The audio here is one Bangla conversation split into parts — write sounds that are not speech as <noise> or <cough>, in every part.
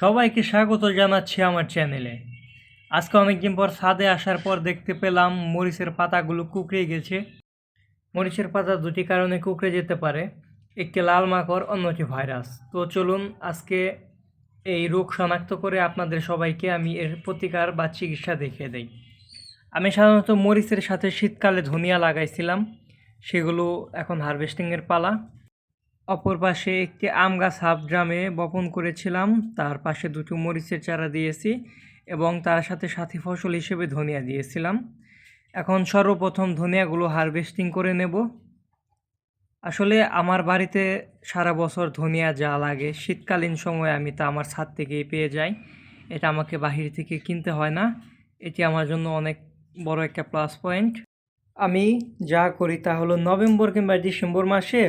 সবাইকে স্বাগত জানাচ্ছি আমার চ্যানেলে। আজকে অনেকদিন পর ছাদে আসার পর দেখতে পেলাম মরিচের পাতাগুলো কুকড়ে গেছে। মরিচের পাতা দুটি কারণে কুকড়ে যেতে পারে, একটি লাল মাকড়, অন্যটি ভাইরাস। তো চলুন আজকে এই রোগ শনাক্ত করে আপনাদের সবাইকে আমি এর প্রতিকার বা চিকিৎসা দেখিয়ে দেই। আমি সাধারণত মরিচের সাথে শীতকালে ধনিয়া লাগাইছিলাম, সেগুলো এখন হারভেস্টিংয়ের পালা। অপর পাশে একটি আম গাছ হাফ ড্রামে বপন করেছিলাম। তার পাশে দুটো মরিচের চারা দিয়েছি এবং তার সাথে সাথী ফসল হিসেবে ধনিয়া দিয়েছিলাম। এখন সর্বপ্রথম ধনিয়াগুলো হারভেস্টিং করে নেব। আসলে আমার বাড়িতে সারা বছর ধনিয়া যা লাগে, শীতকালীন সময়ে আমি তা আমার ছাদ থেকেই পেয়ে যাই। এটা আমাকে বাহির থেকে কিনতে হয় না। এটি আমার জন্য অনেক বড় একটা প্লাস পয়েন্ট। আমি যা করি তা হলো নভেম্বর কিংবা ডিসেম্বর মাসে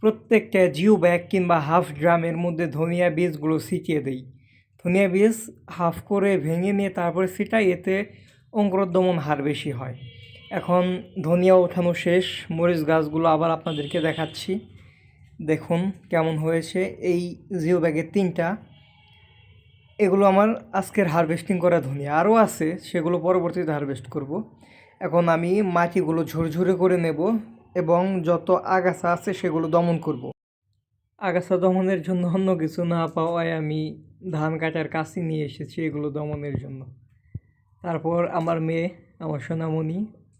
প্রত্যেকটা জিও ব্যাগ কিংবা হাফ ড্রামের মধ্যে ধনিয়া বীজগুলো ছিটিয়ে দিই। ধনিয়া বীজ হাফ করে ভেঙে নিয়ে তারপরে ছিটাই এতে অঙ্কুরোদ্গমন হার বেশি হয়। এখন ধনিয়া ওঠানো শেষ, মরিচ গাছগুলো আবার আপনাদেরকে দেখাচ্ছি। দেখুন কেমন হয়েছে এই জিও ব্যাগের তিনটা। এগুলো আমার আজকের হারভেস্টিং করা ধনিয়া। আরও আছে, সেগুলো পরবর্তীতে হারভেস্ট করব। এখন আমি মাটিগুলো ঝুরঝুরে করে নেব। এবং যত আগাছা আছে সেগুলো দমন করব। আগাছা দমনের জন্য অন্য কিছু না পাওয়ায় আমি ধান কাটার কাছি নিয়ে এসেছি এগুলো দমনের জন্য তারপর আমার মেয়ে, আমার সোনামণি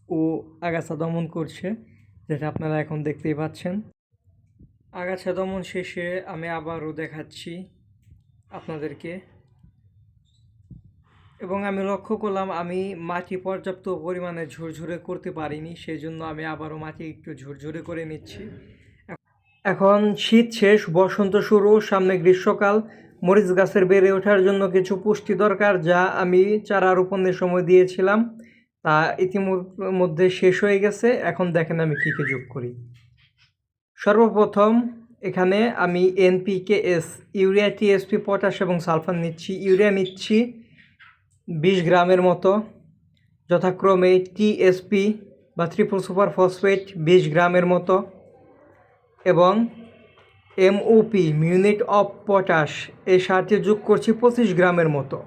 ও আগাছা দমন করছে, যেটা আপনারা এখন দেখতেই পাচ্ছেন আগাছা দমন শেষে আমি আবারও দেখাচ্ছি আপনাদেরকে এবং আমি লক্ষ্য করলাম আমি মাটি পর্যাপ্ত পরিমাণে ঝুরঝুরে করতে পারিনি সেই জন্য আমি আবারও মাটি একটু ঝুরঝুরে করে নিচ্ছি। এখন শীত শেষ, বসন্ত শুরু, সামনে গ্রীষ্মকাল, মরিচ গাছের বেড়ে ওঠার জন্য কিছু পুষ্টি দরকার যা আমি চারা রোপণের সময় দিয়েছিলাম। তা ইতিমধ্যে শেষ হয়ে গেছে, এখন দেখেন আমি কী কী যোগ করি। সর্বপ্রথম, এখানে আমি NPK S urea TSP potash এবং সালফার নিচ্ছি। ইউরিয়া নিচ্ছি বিশ গ্রামের মতো। যথাক্রমে টিএসপি বা ট্রিপল সুপার ফসফেট বিশ গ্রামের মতো এবং এমওপি মিউনিট অফ পটাশ এই সারটি যোগ করছি পঁচিশ গ্রামের মতো।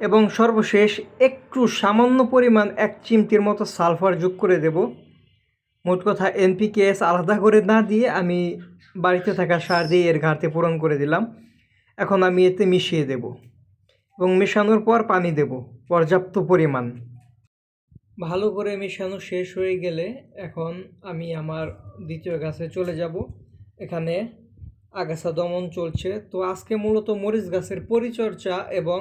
এবং সর্বশেষ একটু সামান্য পরিমাণ এক চিমটির মতো সালফার যোগ করে দেব। মোট কথা এনপিকেএস আলাদা করে না দিয়ে আমি বাড়িতে থাকা সার দিয়ে এর ঘাটতি পূরণ করে দিলাম। এখন আমি এতে মিশিয়ে দেব। এবং মেশানোর পর পানি দেব, পর্যাপ্ত পরিমাণ। ভালো করে মেশানো শেষ হয়ে গেলে এখন আমি আমার দ্বিতীয় গাছে চলে যাব। এখানে আগাছা দমন চলছে। তো আজকে মূলত মরিচ গাছের পরিচর্যা এবং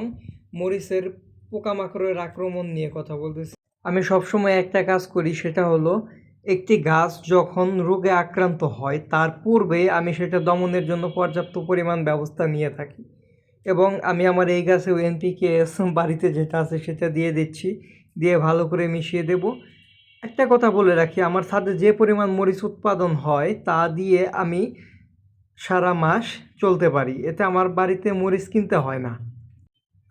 মরিচের পোকামাকড়ের আক্রমণ নিয়ে কথা বলতেছি। আমি সবসময় একটা কাজ করি, সেটা হলো একটি গাছ যখন রোগে আক্রান্ত হয়, তার পূর্বে আমি সেটা দমনের জন্য পর্যাপ্ত পরিমাণ ব্যবস্থা নিয়ে থাকি। এবং আমি আমার এই গাছে এনপিকে এস <laughs> বাড়িতে যেটা আছে সেটা দিয়ে দিচ্ছি। দিয়ে ভালো করে মিশিয়ে দেব। একটা কথা বলে রাখি, আমার ছাদে যে পরিমাণ মরিচ উৎপাদন হয়, তা দিয়ে আমি সারা মাস চলতে পারি। এতে আমার বাড়িতে মরিচ কিনতে হয় না।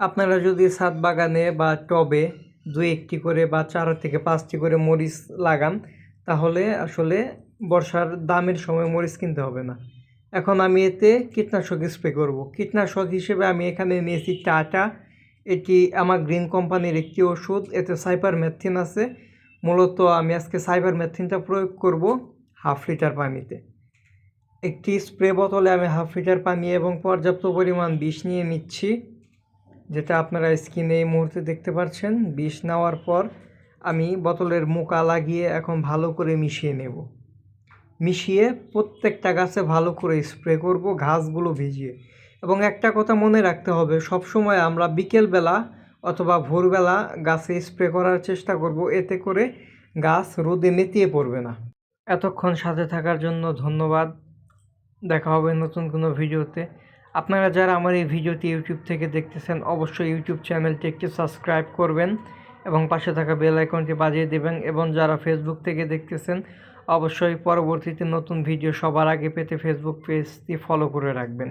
আপনারা যদি ছাদ বাগানে বা টবে দুই একটি করে বা চার থেকে পাঁচটি করে মরিচ লাগান, তাহলে আসলে বর্ষার দামের সময় মরিচ কিনতে হবে না। এখন আমি এতে কীটনাশক স্প্রে করব। কীটনাশক হিসেবে আমি এখানে নিয়েছি টাটা। এটি আমার গ্রিন কোম্পানির একটি ওষুধ। এতে সাইবার ম্যাথিন আছে। মূলত আমি আজকে সাইবার ম্যাথিনটা প্রয়োগ করব হাফ লিটার পানিতে। একটি স্প্রে বোতলে আমি হাফ লিটার পানি এবং পর্যাপ্ত পরিমাণ বিষ নিয়ে নিচ্ছি, যেটা আপনারা স্ক্রিনে এই মুহূর্তে দেখতে পাচ্ছেন। বিষ নেওয়ার পর আমি বোতলের মুখা লাগিয়ে এখন ভালো করে মিশিয়ে নেব। মিশিয়ে প্রত্যেকটা গাছে ভালো করে স্প্রে করব, ঘাসগুলো ভিজিয়ে। এবং একটা কথা মনে রাখতে হবে, সবসময় আমরা বিকেলবেলা অথবা ভোরবেলা গাছে স্প্রে করার চেষ্টা করব, এতে করে গাছ রোদে নেতিয়ে পড়বে না। এতক্ষণ সাথে থাকার জন্য ধন্যবাদ। দেখা হবে নতুন কোনো ভিডিওতে। আপনারা যারা আমার এই ভিডিওটি ইউটিউব থেকে দেখতেছেন, অবশ্যই ইউটিউব চ্যানেলটি একটি সাবস্ক্রাইব করবেন এবং পাশে থাকা বেল আইকনটি বাজিয়ে দেবেন এবং যারা ফেসবুক থেকে দেখতেছেন অবশ্যই পরবর্তীতে নতুন ভিডিও সবার আগে পেতে ফেসবুক পেজটি ফলো করে রাখবেন।